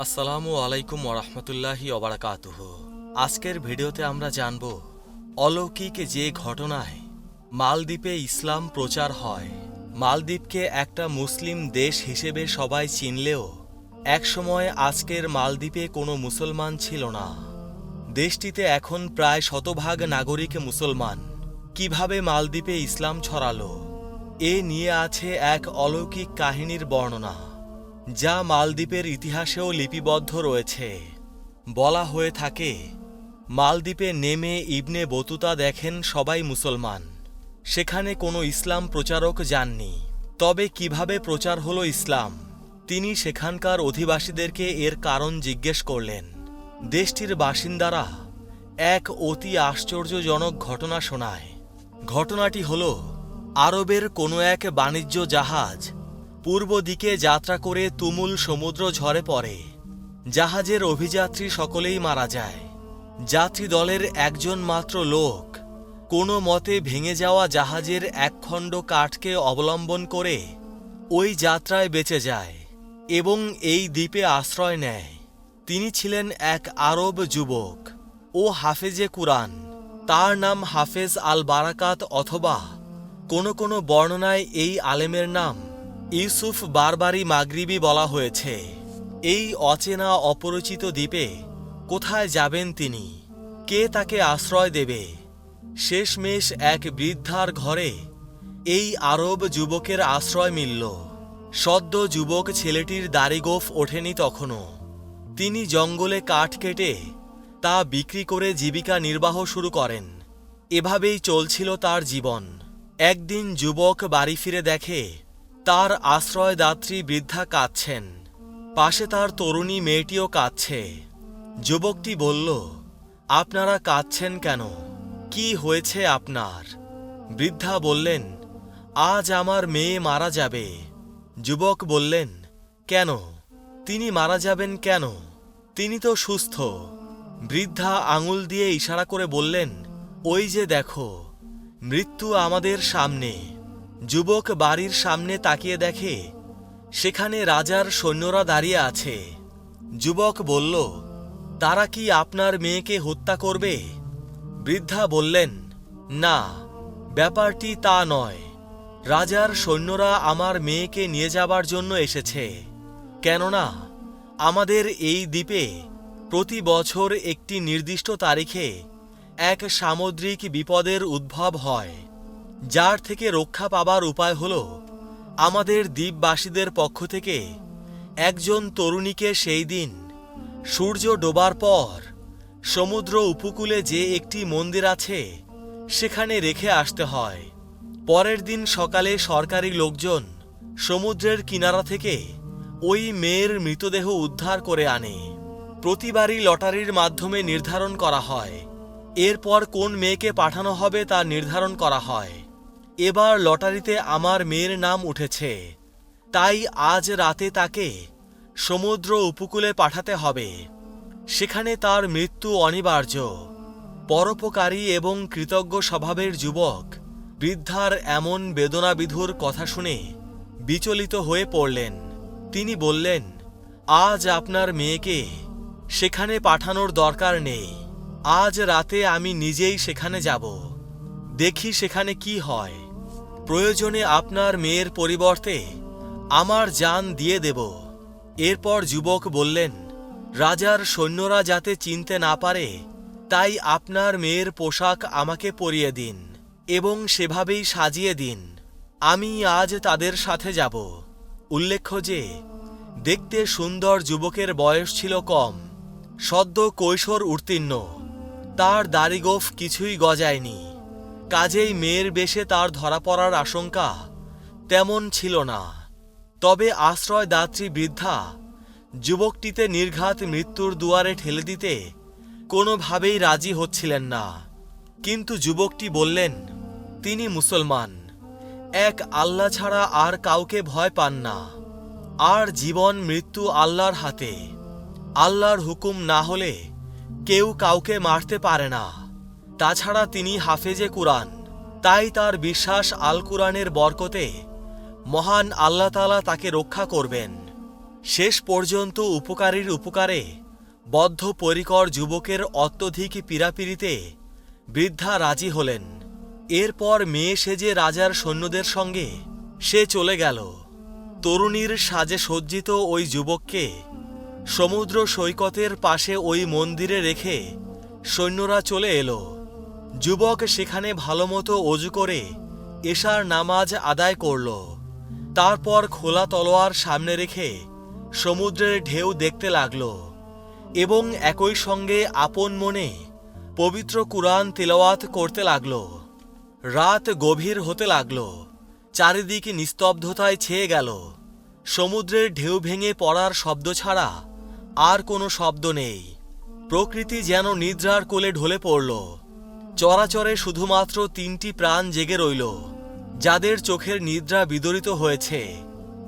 আসসালামু আলাইকুম ওরহমতুল্লাহি অবরাকাতুহ আজকের ভিডিওতে আমরা জানব অলৌকিক যে ঘটনায় মালদ্বীপে ইসলাম প্রচার হয়। মালদ্বীপকে একটা মুসলিম দেশ হিসেবে সবাই চিনলেও একসময় আজকের মালদ্বীপে কোনো মুসলমান ছিল না। দেশটিতে এখন প্রায় শতভাগ নাগরিক মুসলমান। কীভাবে মালদ্বীপে ইসলাম ছড়ালো? এ নিয়ে আছে এক অলৌকিক কাহিনীর বর্ণনা। যা মালদ্বীপের ইতিহাসেও লিপিবদ্ধ রয়েছে। বলা হয়ে থাকে, মালদ্বীপে নেমে ইবনে বতুতা দেখেন সবাই মুসলমান। সেখানে কোনো ইসলাম প্রচারক যাননি। তবে কীভাবে প্রচার হলো ইসলাম? তিনি সেখানকার অধিবাসীদেরকে এর কারণ জিজ্ঞেস করলেন। দেশটির বাসিন্দারা এক অতি আশ্চর্যজনক ঘটনা শোনায়। ঘটনাটি হল, আরবের কোনো এক বাণিজ্য জাহাজ পূর্ব দিকে যাত্রা করে তুমুল সমুদ্র ঝরে পড়ে। জাহাজের অভিযাত্রী সকলেই মারা যায়। যাত্রী দলের একজন মাত্র লোক। কোনো মতে ভেঙে যাওয়া জাহাজের একখণ্ড কাঠকে অবলম্বন করে ওই যাত্রায় বেঁচে যায় এবং এই দ্বীপে আশ্রয় নেয়। তিনি ছিলেন এক আরব যুবক ও হাফেজে কুরআন। তার নাম হাফেজ আল বারাকাত অথবা কোনো কোনো বর্ণনায় এই আলেমের নাম। ইউসুফ বারবারি মাগরিবি বলা হয়েছে, এই অচেনা অপরিচিত দ্বীপে কোথায় যাবেন তিনি? কে তাকে আশ্রয় দেবে? শেষমেশ এক বৃদ্ধার ঘরে এই আরব যুবকের আশ্রয় মিলল। সদ্য যুবক ছেলেটির দাড়িগোফ ওঠেনি তখনও। তিনি জঙ্গলে কাঠ কেটে তা বিক্রি করে জীবিকা নির্বাহ শুরু করেন। এভাবেই চলছিল তার জীবন। একদিন যুবক বাড়ি ফিরে দেখে তার আশ্রয়দাত্রী বৃদ্ধা কাঁদছেন। পাশে তার তরুণী মেয়েটিও কাঁদছে। যুবকটি বলল, আপনারা কাঁদছেন কেন? কি হয়েছে আপনার? বৃদ্ধা বললেন, আজ আমার মেয়ে মারা যাবে। যুবক বললেন, কেন? তিনি মারা যাবেন কেন? তিনি তো সুস্থ। বৃদ্ধা আঙুল দিয়ে ইশারা করে বললেন, ওই যে দেখো, মৃত্যু আমাদের সামনে। যুবক বাড়ির সামনে তাকিয়ে দেখে, সেখানে রাজার সৈন্যরা দাঁড়িয়ে আছে। যুবক বলল, তারা কি আপনার মেয়েকে হত্যা করবে? বৃদ্ধা বললেন, না, ব্যাপারটি তা নয়। রাজার সৈন্যরা আমার মেয়েকে নিয়ে যাবার জন্য এসেছে। কেননা, আমাদের এই দ্বীপে প্রতি বছর একটি নির্দিষ্ট তারিখে এক সামুদ্রিক বিপদের উদ্ভব হয়। যার থেকে রক্ষা পাবার উপায় হল আমাদের দ্বীপবাসীদের পক্ষ থেকে একজন তরুণীকে সেই দিন সূর্য ডোবার পর সমুদ্র উপকূলে যে একটি মন্দির আছে, সেখানে রেখে আসতে হয়। পরের দিন সকালে সরকারি লোকজন সমুদ্রের কিনারা থেকে ওই মেয়ের মৃতদেহ উদ্ধার করে আনে। প্রতিবারই লটারির মাধ্যমে নির্ধারণ করা হয়। এরপর কোন মেয়েকে পাঠানো হবে তা নির্ধারণ করা হয়। এবার লটারিতে আমার মেয়ের নাম উঠেছে। তাই আজ রাতে তাকে সমুদ্র উপকূলে পাঠাতে হবে। সেখানে তার মৃত্যু অনিবার্য। পরোপকারী এবং কৃতজ্ঞ স্বভাবের যুবক বৃদ্ধার এমন বেদনাবিধুর কথা শুনে বিচলিত হয়ে পড়লেন। তিনি বললেন, আজ আপনার মেয়েকে সেখানে পাঠানোর দরকার নেই। আজ রাতে আমি নিজেই সেখানে যাব। দেখি সেখানে কি হয়। প্রয়োজনে আপনার মেয়ের পরিবর্তে আমার যান দিয়ে দেব। এরপর যুবক বললেন, রাজার সৈন্যরা যাতে চিনতে না পারে, তাই আপনার মেয়ের পোশাক আমাকে পরিয়ে দিন এবং সেভাবেই সাজিয়ে দিন। আমি আজ তাদের সাথে যাব। উল্লেখ্য যে, দেখতে সুন্দর যুবকের বয়স ছিল কম, সদ্য কৈশোর উত্তীর্ণ। তার দাড়িগোফ কিছুই গজায়নি। কাজেই মেয়ের বেশে তার ধরা পড়ার আশঙ্কা তেমন ছিল না। তবে আশ্রয়দাত্রী বৃদ্ধা যুবকটিতে নির্ঘাত মৃত্যুর দুয়ারে ঠেলে দিতে কোনোভাবেই রাজি হচ্ছিলেন না। কিন্তু যুবকটি বললেন, তিনি মুসলমান। এক আল্লাহ ছাড়া আর কাউকে ভয় পান না। আর জীবন মৃত্যু আল্লাহর হাতে। আল্লাহর হুকুম না হলে কেউ কাউকে মারতে পারে না। তাছাড়া তিনি হাফেজে কুরআন। তাই তার বিশ্বাস আল কুরআনের বরকতে মহান আল্লাহ তালা তাকে রক্ষা করবেন। শেষ পর্যন্ত উপকারীর উপকারে বদ্ধপরিকর যুবকের অত্যধিক পীড়াপিড়িতে বৃদ্ধা রাজি হলেন। এরপর মেয়ে সেজে রাজার সৈন্যদের সঙ্গে সে চলে গেল। তরুণীর সাজে সজ্জিত ওই যুবককে সমুদ্র সৈকতের পাশে ওই মন্দিরে রেখে সৈন্যরা চলে এলো। যুবক সেখানে ভালোমতো অজু করে এশার নামাজ আদায় করল। তারপর খোলা তলোয়ার সামনে রেখে সমুদ্রের ঢেউ দেখতে লাগল এবং একই সঙ্গে আপন মনে পবিত্র কুরআন তিলওয়াত করতে লাগল। রাত গভীর হতে লাগল, চারিদিক নিস্তব্ধতায় ছেয়ে গেল। সমুদ্রের ঢেউ ভেঙে পড়ার শব্দ ছাড়া আর কোনো শব্দ নেই। প্রকৃতি যেন নিদ্রার কোলে ঢলে পড়ল। চরাচরে শুধুমাত্র তিনটি প্রাণ জেগে রইল, যাদের চোখের নিদ্রা বিদরিত হয়েছে।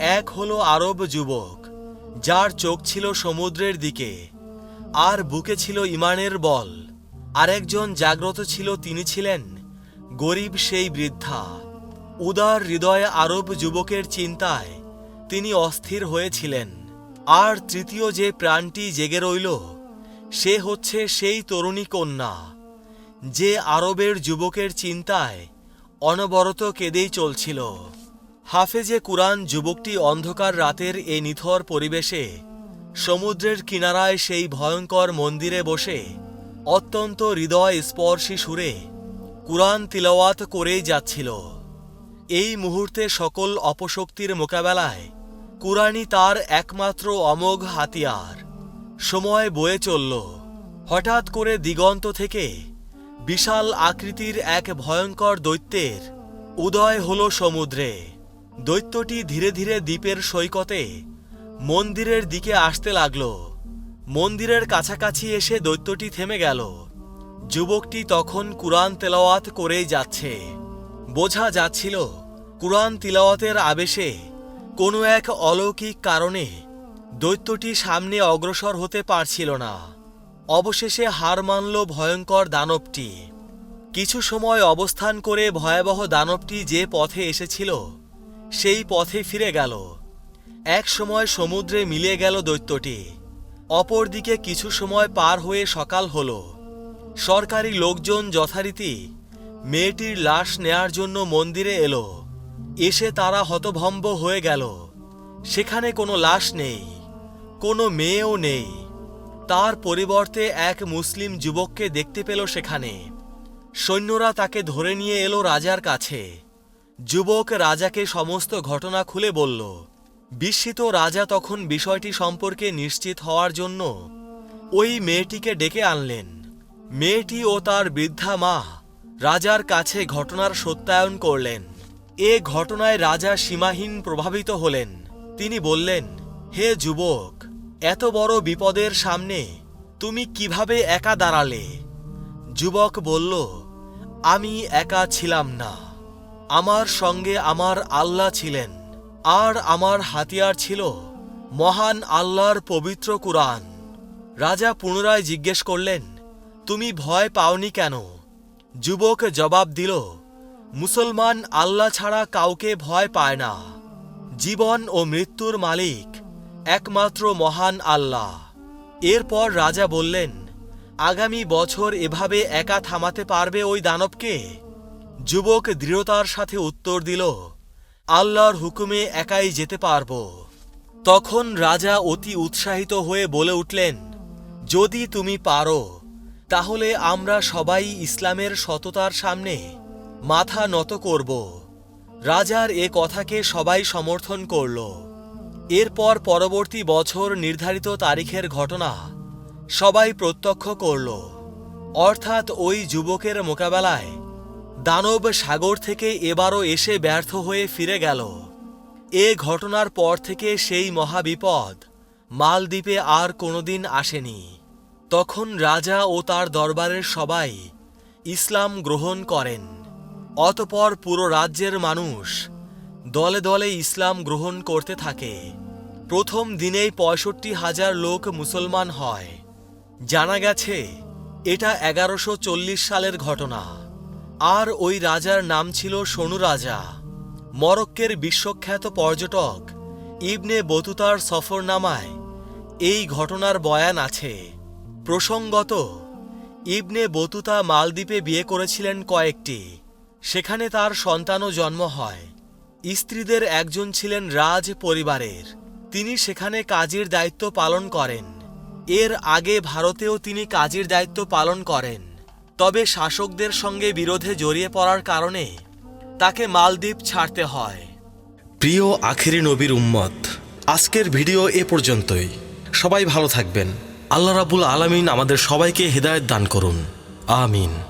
এক হলো আরব যুবক, যার চোখ ছিল সমুদ্রের দিকে, আর বুকে ছিল ইমানের বল। আরেকজন জাগ্রত ছিল তিনি ছিলেন, গরিব সেই বৃদ্ধা। উদার হৃদয়ে আরব যুবকের চিন্তায় তিনি অস্থির হয়েছিলেন। আর তৃতীয় যে প্রাণটি জেগে রইল, সে হচ্ছে সেই তরুণী কন্যা। যে আরবের যুবকের চিন্তায় অনবরত কেঁদেই চলছিল। হাফেজে কুরআন যুবকটি অন্ধকার রাতের এ নিথর পরিবেশে সমুদ্রের কিনারায় সেই ভয়ঙ্কর মন্দিরে বসে অত্যন্ত হৃদয় স্পর্শী সুরে কুরআন তিলওয়াত করেই যাচ্ছিল। এই মুহূর্তে সকল অপশক্তির মোকাবেলায় কুরআনই তার একমাত্র অমোঘ হাতিয়ার। সময় বয়ে চলল। হঠাৎ করে দিগন্ত থেকে বিশাল আকৃতির এক ভয়ঙ্কর দৈত্যের উদয় হল সমুদ্রে। দৈত্যটি ধীরে ধীরে দ্বীপের সৈকতে মন্দিরের দিকে আসতে লাগল। মন্দিরের কাছাকাছি এসে দৈত্যটি থেমে গেল। যুবকটি তখন কুরআন তেলাওয়াত করেই যাচ্ছে। বোঝা যাচ্ছিল, কুরআন তিলাওয়াতের আবেশে কোনো এক অলৌকিক কারণে দৈত্যটি সামনে অগ্রসর হতে পারছিল না। অবশেষে হার মানল ভয়ঙ্কর দানবটি। কিছু সময় অবস্থান করে ভয়াবহ দানবটি যে পথে এসেছিল, সেই পথে ফিরে গেল। এক সময় সমুদ্রে মিলিয়ে গেল দৈত্যটি। অপরদিকে কিছু সময় পার হয়ে সকাল হল। সরকারি লোকজন যথারীতি মেয়েটির লাশ নেয়ার জন্য মন্দিরে এলো। এসে তারা হতভম্ব হয়ে গেল। সেখানে কোনো লাশ নেই, কোনো মেয়েও নেই। তার পরিবর্তে এক মুসলিম যুবককে দেখতে পেল সেখানে। সৈন্যরা তাকে ধরে নিয়ে এলো রাজার কাছে। যুবক রাজাকে সমস্ত ঘটনা খুলে বলল, বিস্মিত রাজা তখন বিষয়টি সম্পর্কে নিশ্চিত হওয়ার জন্য ওই মেয়েটিকে ডেকে আনলেন। মেয়েটি ও তার বৃদ্ধা মা রাজার কাছে ঘটনার সত্যায়ন করলেন। এ ঘটনায় রাজা সীমাহীন প্রভাবিত হলেন। তিনি বললেন, হে যুবক এত বড় বিপদের সামনে তুমি কীভাবে একা দাঁড়ালে? যুবক বলল, আমি একা ছিলাম না। আমার সঙ্গে আমার আল্লাহ ছিলেন। আর আমার হাতিয়ার ছিল মহান আল্লাহর পবিত্র কুরআন। রাজা পুনরায় জিজ্ঞেস করলেন, তুমি ভয় পাওনি কেন? যুবক জবাব দিল, মুসলমান আল্লাহ ছাড়া কাউকে ভয় পায় না। জীবন ও মৃত্যুর মালিক একমাত্র মহান আল্লাহ। এরপর রাজা বললেন, আগামী বছর এভাবে একা থামাতে পারবে ওই দানবকে? যুবক দৃঢ়তার সাথে উত্তর দিল, আল্লাহর হুকুমে একাই যেতে পারব। তখন রাজা অতি উৎসাহিত হয়ে বলে উঠলেন, যদি তুমি পারো, তাহলে আমরা সবাই ইসলামের সততার সামনে মাথা নত করব। রাজার এ কথাকে সবাই সমর্থন করল। এরপর পরবর্তী বছর নির্ধারিত তারিখের ঘটনা সবাই প্রত্যক্ষ করল। অর্থাৎ ওই যুবকের মোকাবেলায় দানব সাগর থেকে এবারও এসে ব্যর্থ হয়ে ফিরে গেল। এ ঘটনার পর থেকে সেই মহাবিপদ মালদ্বীপে আর কোনোদিন আসেনি। তখন রাজা ও তার দরবারের সবাই ইসলাম গ্রহণ করেন। অতপর পুরো রাজ্যের মানুষ দলে দলে ইসলাম গ্রহণ করতে থাকে। প্রথম দিনেই পঁয়ষট্টি হাজার লোক মুসলমান হয়। জানা গেছে, এটা এগারোশো সালের ঘটনা। আর ওই রাজার নাম ছিল সনু রাজা। মরক্কের বিশ্বখ্যাত পর্যটক ইবনে বতুতার সফরনামায় এই ঘটনার বয়ান আছে। প্রসঙ্গত, ইবনে বতুতা মালদ্বীপে বিয়ে করেছিলেন কয়েকটি। সেখানে তার সন্তানও জন্ম হয়। স্ত্রীদের একজন ছিলেন রাজ পরিবারের। তিনি সেখানে কাজের দায়িত্ব পালন করেন। এর আগে ভারতেও তিনি কাজের দায়িত্ব পালন করেন। তবে শাসকদের সঙ্গে বিরোধে জড়িয়ে পড়ার কারণে তাকে মালদ্বীপ ছাড়তে হয়। প্রিয় আখেরি নবীর উম্মত, আজকের ভিডিও এ পর্যন্তই। সবাই ভালো থাকবেন। আল্লাহ রাবুল আলামিন আমাদের সবাইকে হেদায়েত দান করুন। আমিন।